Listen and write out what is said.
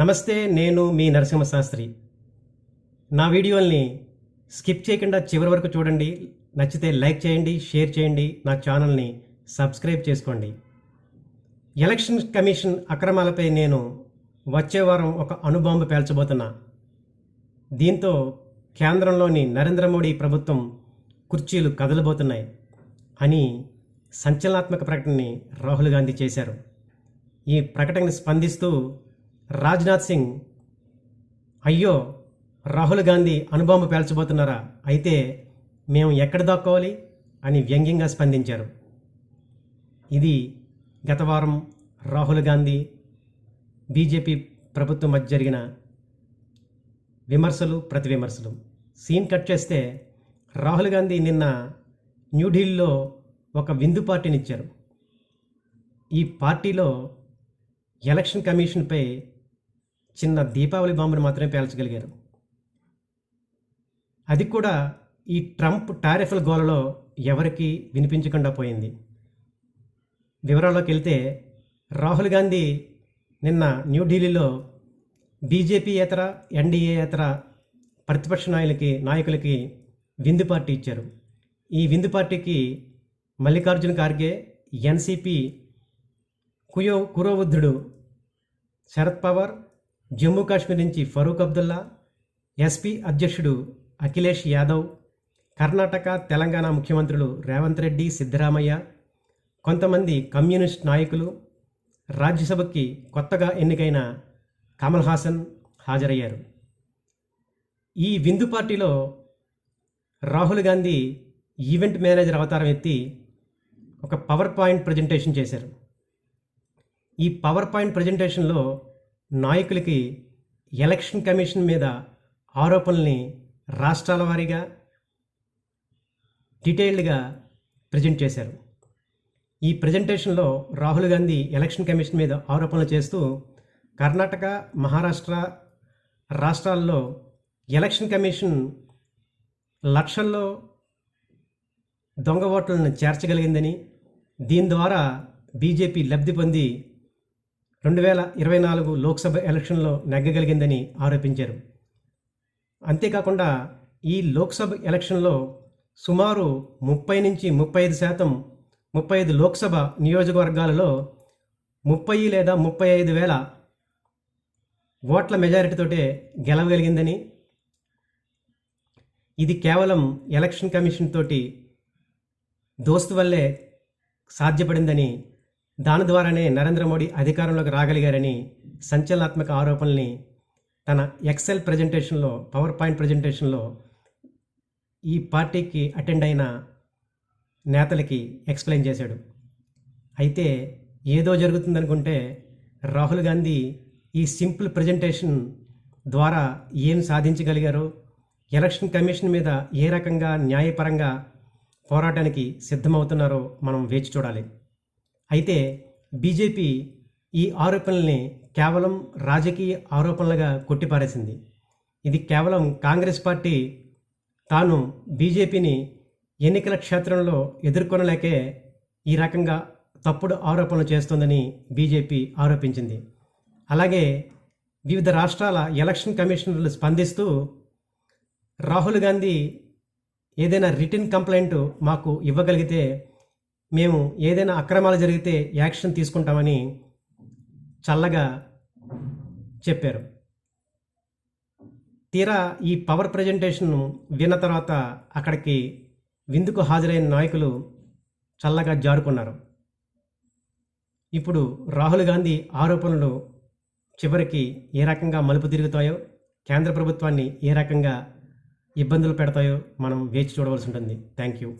నమస్తే నేను మీ నరసింహ శాస్త్రి నా వీడియోల్ని స్కిప్ చేయకుండా చివరి వరకు చూడండి నచ్చితే లైక్ చేయండి షేర్ చేయండి నా ఛానల్ని సబ్స్క్రైబ్ చేసుకోండి. ఎలక్షన్ కమిషన్ అక్రమాలపై నేను వచ్చే వారం ఒక అణుబాంబు పేల్చబోతున్నా. దీంతో కేంద్రంలోని నరేంద్ర మోడీ ప్రభుత్వం కుర్చీలు కదలబోతున్నాయి అని సంచలనాత్మక ప్రకటనని రాహుల్ గాంధీ చేశారు. ఈ ప్రకటనకు స్పందిస్తూ రాజ్నాథ్ సింగ్ అయ్యో రాహుల్ గాంధీ అణుబాంబు పేల్చబోతున్నారా? అయితే మేము ఎక్కడ దాక్కోవాలి అని వ్యంగ్యంగా స్పందించారు. ఇది గత వారం రాహుల్ గాంధీ బీజేపీ ప్రభుత్వం మధ్య జరిగిన విమర్శలు ప్రతి విమర్శలు. సీన్ కట్ చేస్తే రాహుల్ గాంధీ నిన్న న్యూఢిల్లీలో ఒక విందు పార్టీని ఇచ్చారు. ఈ పార్టీలో ఎలక్షన్ కమిషన్పై చిన్న దీపావళి బాంబును మాత్రమే పేల్చగలిగారు. అది కూడా ఈ ట్రంప్ టారిఫ్ల గోలలో ఎవరికి వినిపించకుండా పోయింది. వివరాల్లోకి వెళ్తే రాహుల్ గాంధీ నిన్న న్యూఢిల్లీలో బీజేపీయేతర ఎన్డీఏతర ప్రతిపక్ష నాయకులకి నాయకులకి విందు పార్టీ ఇచ్చారు. ఈ విందు పార్టీకి మల్లికార్జున ఖార్గే ఎన్సిపి కుయో కురోవృద్ధుడు శరద్ పవార్ జమ్మూ కాశ్మీర్ నుంచి ఫరూక్ అబ్దుల్లా ఎస్పీ అధ్యక్షుడు అఖిలేష్ యాదవ్ కర్ణాటక తెలంగాణ ముఖ్యమంత్రులు రేవంత్ రెడ్డి సిద్ధరామయ్య కొంతమంది కమ్యూనిస్ట్ నాయకులు రాజ్యసభకి కొత్తగా ఎన్నికైన కమల్ హాసన్ హాజరయ్యారు. ఈ విందు పార్టీలో రాహుల్ గాంధీ ఈవెంట్ మేనేజర్ అవతారం ఎత్తి ఒక పవర్ పాయింట్ ప్రజెంటేషన్ చేశారు. ఈ పవర్ పాయింట్ ప్రజెంటేషన్లో నాయకులకి ఎలక్షన్ కమిషన్ మీద ఆరోపణల్ని రాష్ట్రాల వారీగా డీటెయిల్డ్గా ప్రజెంట్ చేశారు. ఈ ప్రజెంటేషన్లో రాహుల్ గాంధీ ఎలక్షన్ కమిషన్ మీద ఆరోపణలు చేస్తూ కర్ణాటక మహారాష్ట్ర రాష్ట్రాల్లో ఎలక్షన్ కమిషన్ లక్షల్లో దొంగ ఓట్లను చేర్చగలిగిందని దీని ద్వారా బీజేపీ లబ్ధి పొంది రెండు వేల ఇరవై నాలుగు లోక్సభ ఎలక్షన్లో నెగ్గగలిగిందని ఆరోపించారు. అంతేకాకుండా ఈ లోక్సభ ఎలక్షన్లో సుమారు ముప్పై నుంచి ముప్పై ఐదు శాతం ముప్పై ఐదు లోక్సభ నియోజకవర్గాలలో ముప్పై లేదా ముప్పై ఐదు వేల ఓట్ల మెజారిటీతోటే గెలవగలిగిందని ఇది కేవలం ఎలక్షన్ కమిషన్ తోటి దోస్తు వల్లే సాధ్యపడిందని దాని ద్వారానే నరేంద్ర మోడీ అధికారంలోకి రాగలిగారని సంచలనాత్మక ఆరోపణల్ని తన ఎక్సెల్ ప్రజెంటేషన్లో పవర్ పాయింట్ ప్రజెంటేషన్లో ఈ పార్టీకి అటెండ్ అయిన నేతలకి ఎక్స్ప్లెయిన్ చేశాడు. అయితే ఏదో జరుగుతుందనుకుంటే రాహుల్ గాంధీ ఈ సింపుల్ ప్రజెంటేషన్ ద్వారా ఏం సాధించగలిగారో? ఎలక్షన్ కమిషన్ మీద ఏ రకంగా న్యాయపరంగా పోరాటానికి సిద్ధమవుతున్నారో మనం వేచి చూడాలి. అయితే బీజేపీ ఈ ఆరోపణల్ని కేవలం రాజకీయ ఆరోపణలుగా కొట్టిపారేసింది. ఇది కేవలం కాంగ్రెస్ పార్టీ తాను బీజేపీని ఎన్నికల క్షేత్రంలో ఎదుర్కొనలేకే ఈ రకంగా తప్పుడు ఆరోపణలు చేస్తోందని బీజేపీ ఆరోపించింది. అలాగే వివిధ రాష్ట్రాల ఎలక్షన్ కమిషనర్లు స్పందిస్తూ రాహుల్ గాంధీ ఏదైనా రిటర్న్ కంప్లైంట్ మాకు ఇవ్వగలిగితే మేము ఏదైనా అక్రమాలు జరిగితే యాక్షన్ తీసుకుంటామని చల్లగా చెప్పారు. తీరా ఈ పవర్ ప్రజెంటేషన్ను విన్న తర్వాత అక్కడికి విందుకు హాజరైన నాయకులు చల్లగా జారుకున్నారు. ఇప్పుడు రాహుల్ గాంధీ ఆరోపణలు చివరికి ఏ రకంగా మలుపు తిరుగుతాయో కేంద్ర ప్రభుత్వాన్ని ఏ రకంగా ఇబ్బందులు పెడతాయో మనం వేచి చూడవలసి ఉంటుంది. Thank you.